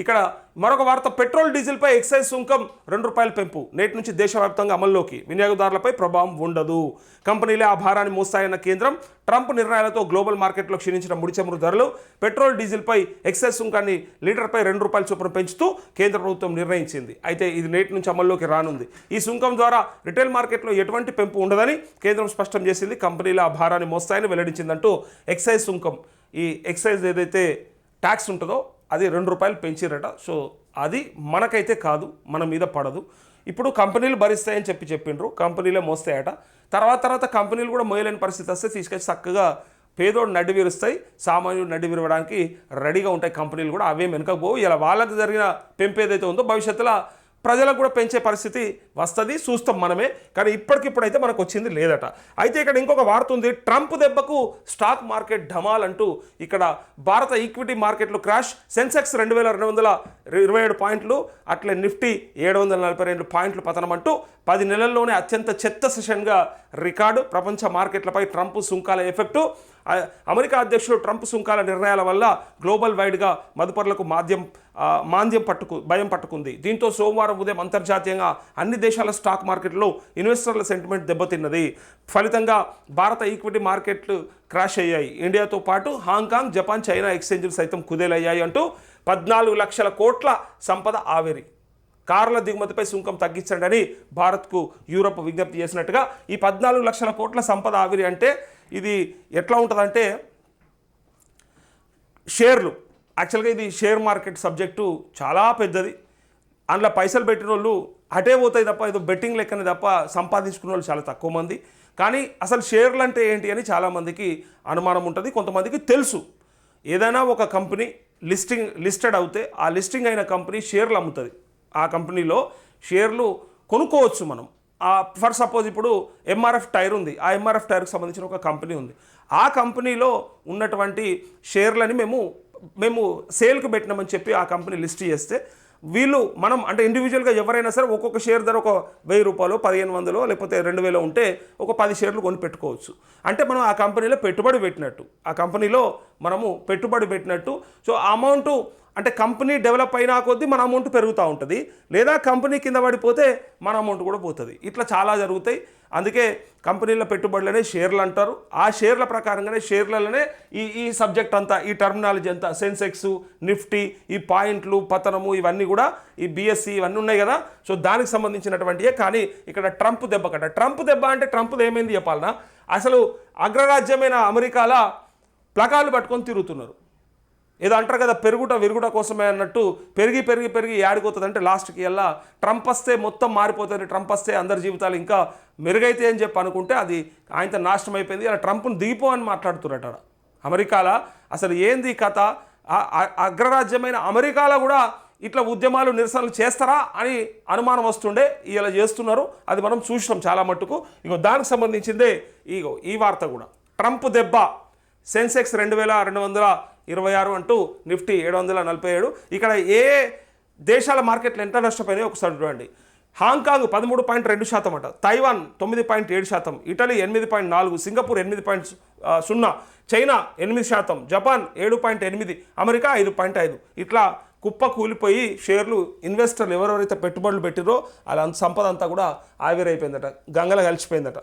ఇక్కడ మరొక వార్త పెట్రోల్ డీజిల్పై ఎక్సైజ్ సుంకం రెండు రూపాయల పెంపు. నేటి నుంచి దేశవ్యాప్తంగా అమల్లోకి. వినియోగదారులపై ప్రభావం ఉండదు. కంపెనీలే ఆ భారాన్ని మోస్తాయన్న కేంద్రం ట్రంప్ నిర్ణయాలతో గ్లోబల్ మార్కెట్లో క్షీణించిన ముడి చమురు ధరలు పెట్రోల్ డీజిల్పై ఎక్సైజ్ సుంకాన్ని లీటర్పై రెండు రూపాయల చొప్పున పెంచుతూ కేంద్ర ప్రభుత్వం నిర్ణయించింది. అయితే ఇది నేటి నుంచి అమల్లోకి రానుంది. ఈ సుంకం ద్వారా రిటైల్ మార్కెట్లో ఎటువంటి పెంపు ఉండదని కేంద్రం స్పష్టం చేసింది. కంపెనీల ఆ భారాన్ని మోస్తాయని వెల్లడించిందంటూ ఎక్సైజ్ సుంకం. ఈ ఎక్సైజ్ ఏదైతే ట్యాక్స్ ఉంటుందో అది రెండు రూపాయలు పెంచిరట సో అది మనకైతే కాదు మన మీద పడదు. ఇప్పుడు కంపెనీలు భరిస్తాయని చెప్పి చెప్పిండ్రు కంపెనీలే మోస్తాయట. తర్వాత తర్వాత కంపెనీలు కూడా మోయలేని పరిస్థితి వస్తే తీసుకొచ్చి చక్కగా పేదోడు నడ్డి విరుస్తాయి సామాన్యుడు నడ్డి విరవడానికి రెడీగా ఉంటాయి కంపెనీలు కూడా. అవేం వెనుకపోవు ఇలా వాళ్ళకి జరిగిన పెంపు ఏదైతే ఉందో భవిష్యత్తులో ప్రజలకు కూడా పెంచే పరిస్థితి వస్తుంది చూస్తాం మనమే. కానీ ఇప్పటికిప్పుడైతే మనకు వచ్చింది లేదట. అయితే ఇక్కడ ఇంకొక వార్త ఉంది. ట్రంప్ దెబ్బకు స్టాక్ మార్కెట్ ఢమాల్ అంటూ ఇక్కడ భారత ఈక్విటీ మార్కెట్లు క్రాష్. సెన్సెక్స్ రెండు వేల రెండు వందల ఇరవై ఏడు పాయింట్లు అట్లే నిఫ్టీ ఏడు వందల నలభై రెండు పాయింట్లు పతనం అంటూ పది నెలల్లోనే అత్యంత చెత్త సెషన్గా రికార్డు. ప్రపంచ మార్కెట్లపై ట్రంప్ సుంకాల ఎఫెక్టు. అమెరికా అధ్యక్షుడు ట్రంప్ సుంకాల నిర్ణయాల వల్ల గ్లోబల్ వైడ్గా మదుపర్లకు మాధ్యం మాంద్యం పట్టుకు భయం పట్టుకుంది. దీంతో సోమవారం ఉదయం అంతర్జాతీయంగా అన్ని దేశాల స్టాక్ మార్కెట్లో ఇన్వెస్టర్ల సెంటిమెంట్ దెబ్బతిన్నది. ఫలితంగా భారత ఈక్విటీ మార్కెట్లు క్రాష్ అయ్యాయి. ఇండియాతో పాటు హాంకాంగ్ జపాన్ చైనా ఎక్స్చేంజ్లు సైతం కుదేలయ్యాయి అంటూ పద్నాలుగు లక్షల కోట్ల సంపద ఆవిరి. కార్ల దిగుమతిపై సుంకం తగ్గించండి అని భారత్కు యూరప్ విజ్ఞప్తి చేసినట్టుగా ఈ పద్నాలుగు లక్షల కోట్ల సంపద ఆవిరి అంటే ఇది ఎట్లా ఉంటుందంటే షేర్లు యాక్చువల్గా ఇది షేర్ మార్కెట్ సబ్జెక్టు చాలా పెద్దది. అందులో పైసలు పెట్టిన వాళ్ళు అటే పోతాయి తప్ప ఏదో బెట్టింగ్ లెక్కనే తప్ప సంపాదించుకున్న వాళ్ళు చాలా తక్కువ మంది. కానీ అసలు షేర్లు అంటే ఏంటి అని చాలామందికి అనుమానం ఉంటుంది కొంతమందికి తెలుసు. ఏదైనా ఒక కంపెనీ లిస్టింగ్ లిస్టెడ్ అవుతే ఆ లిస్టింగ్ అయిన కంపెనీ షేర్లు అమ్ముతుంది. ఆ కంపెనీలో షేర్లు కొనుక్కోవచ్చు మనం. ఫర్ సపోజ్ ఇప్పుడు ఎంఆర్ఎఫ్ టైర్ ఉంది. ఆ ఎంఆర్ఎఫ్ టైర్కి సంబంధించిన ఒక కంపెనీ ఉంది. ఆ కంపెనీలో ఉన్నటువంటి షేర్లని మేము మేము సేల్కి పెట్టినామని చెప్పి ఆ కంపెనీ లిస్ట్ చేస్తే వీళ్ళు మనం అంటే ఇండివిజువల్గా ఎవరైనా సరే ఒక్కొక్క షేర్ ధర ఒక వెయ్యి రూపాయలు పదిహేను వందలు లేకపోతే రెండు వేలు ఉంటే ఒక పది షేర్లు కొని పెట్టుకోవచ్చు. అంటే మనం ఆ కంపెనీలో పెట్టుబడి పెట్టినట్టు. ఆ కంపెనీలో మనము పెట్టుబడి పెట్టినట్టు. సో అమౌంట్ అంటే కంపెనీ డెవలప్ అయినా కొద్దీ మన అమౌంట్ పెరుగుతూ ఉంటుంది. లేదా కంపెనీ కింద పడిపోతే మన అమౌంట్ కూడా పోతుంది. ఇట్లా చాలా జరుగుతాయి. అందుకే కంపెనీల పెట్టుబడులనే షేర్లు అంటారు. ఆ షేర్ల ప్రకారంగానే షేర్లలోనే ఈ ఈ సబ్జెక్ట్ అంతా ఈ టర్మినాలజీ అంతా సెన్సెక్స్ నిఫ్టీ ఈ పాయింట్లు పతనము ఇవన్నీ కూడా ఈ బీఎస్సీ ఇవన్నీ ఉన్నాయి కదా. సో దానికి సంబంధించినటువంటివే కానీ ఇక్కడ ట్రంప్ దెబ్బ కట్ట ట్రంప్ దెబ్బ అంటే ట్రంప్ ఏమైంది చెప్పాలన్నా అసలు అగ్రరాజ్యమైన అమెరికాల ప్లకాలు పట్టుకొని తిరుగుతున్నారు. ఏదో అంటారు కదా పెరుగుట విరుగుట కోసమే అన్నట్టు పెరిగి పెరిగి పెరిగి యాడిపోతుంది అంటే లాస్ట్కి వెళ్ళా ట్రంప్ వస్తే మొత్తం మారిపోతుంది ట్రంప్ వస్తే అందరి జీవితాలు ఇంకా మెరుగైతే అని చెప్పి అనుకుంటే అది ఆయనతో నాశనం అయిపోయింది. అలా ట్రంప్ను దిగిపో అని మాట్లాడుతున్నట్టు అమెరికాలో అమెరికాల అసలు ఏంది కథ? అగ్రరాజ్యమైన అమెరికాలో కూడా ఇట్లా ఉద్యమాలు నిరసనలు చేస్తారా అని అనుమానం వస్తుండే. ఇలా చేస్తున్నారు. అది మనం చూసినాం చాలా మట్టుకు. ఇగో దానికి సంబంధించిందే ఇగో ఈ వార్త కూడా. ట్రంప్ దెబ్బ సెన్సెక్స్ రెండు వేల రెండు వందల ఇరవై ఆరు అంటూ నిఫ్టీ ఏడు వందల నలభై ఏడు. ఇక్కడ ఏ దేశాల మార్కెట్లు ఎంత నష్టపోయినాయో ఒకసారి చూడండి. హాంకాంగ్ పదమూడు పాయింట్ రెండు శాతం అట. తైవాన్ తొమ్మిది పాయింట్ ఏడు శాతం. ఇటలీ ఎనిమిది పాయింట్ నాలుగు. సింగపూర్ ఎనిమిది పాయింట్ సున్నా. చైనా ఎనిమిది శాతం. జపాన్ ఏడు పాయింట్ ఎనిమిది. అమెరికా ఐదు పాయింట్ ఐదు. ఇట్లా కుప్ప కూలిపోయి షేర్లు ఇన్వెస్టర్లు ఎవరెవరైతే పెట్టుబడులు పెట్టిరో అలా సంపద అంతా కూడా ఆవిరైపోయిందట. గంగల కలిసిపోయిందట.